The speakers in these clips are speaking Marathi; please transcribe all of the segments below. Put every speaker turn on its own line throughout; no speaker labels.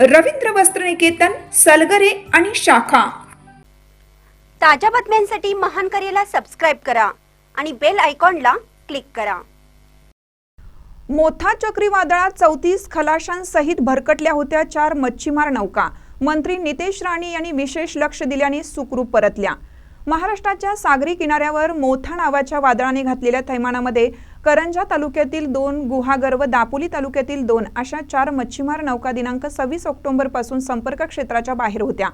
रवींद्र वस्त्रनिकेतन सलगरे आणि शाखा.
ताज्या बातम्यांसाठी महान करेला सबस्क्राईब करा आणि बेल आयकॉनला क्लिक करा.
मोथा चक्रीवादळात चौतीस खलाशांसहित भरकटल्या होत्या चार मच्छीमार नौका. मंत्री नितेश राणे यांनी विशेष लक्ष दिल्याने सुखरूप परतल्या. महाराष्ट्राच्या सागरी किनाऱ्यावर मोथा नावाच्या वादळाने घातलेल्या थैमानामध्ये करंजा तालुक्यातील दोन गुहागर व दापोली तालुक्यातील दोन अशा चार मच्छीमार नौका दिनांक सव्वीस ऑक्टोबरपासून संपर्क क्षेत्राच्या बाहेर होत्या.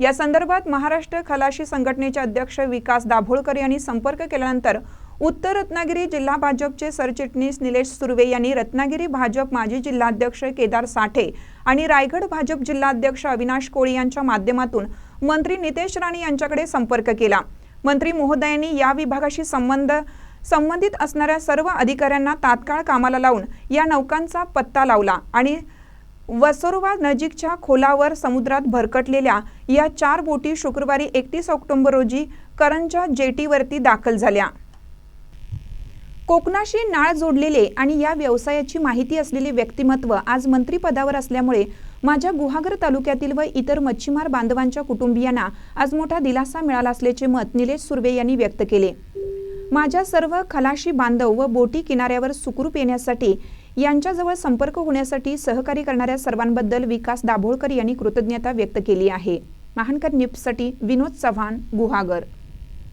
या संदर्भात महाराष्ट्र खलाशी संघटनेचे अध्यक्ष विकास दाभोळकर यांनी संपर्क केल्यानंतर उत्तर रत्नागिरी जिल्हा भाजपचे सरचिटणीस निलेश सुर्वे यांनी रत्नागिरी भाजप माजी जिल्हाध्यक्ष केदार साठे आणि रायगड भाजप जिल्हाध्यक्ष अविनाश कोळी यांच्या माध्यमातून मंत्री नितेश राणे यांच्याकडे संपर्क केला. मंत्री महोदयांनी या विभागाशी संबंध संबंधित असणाऱ्या सर्व अधिकाऱ्यांना तात्काळ कामाला लावून या नौकांचा पत्ता लावला आणि वसोरवा नजीकच्या खोलावर समुद्रात भरकटलेल्या या चार बोटी शुक्रवारी एकतीस ऑक्टोबर रोजी करंजच्या जेटीवरती दाखल झाल्या. कोकणाशी नाळ जोडलेले आणि या व्यवसायाची माहिती असलेले व्यक्तिमत्व आज मंत्रीपदावर असल्यामुळे माझ्या गुहागर तालुक्यातील व इतर मच्छीमार बांधवांच्या कुटुंबियांना आज मोठा दिलासा मिळाला असल्याचे मत निलेश सुर्वे यांनी व्यक्त केले. माझ्या सर्व खलाशी बांधव व बोटी किनाऱ्यावर सुखरूप येण्यासाठी यांच्याजवळ संपर्क होण्यासाठी सहकार्य करणाऱ्या सर्वांबद्दल विकास दाभोळकर यांनी कृतज्ञता व्यक्त केली आहे. महानकर न्यूजसाठी विनोद चव्हाण गुहागर.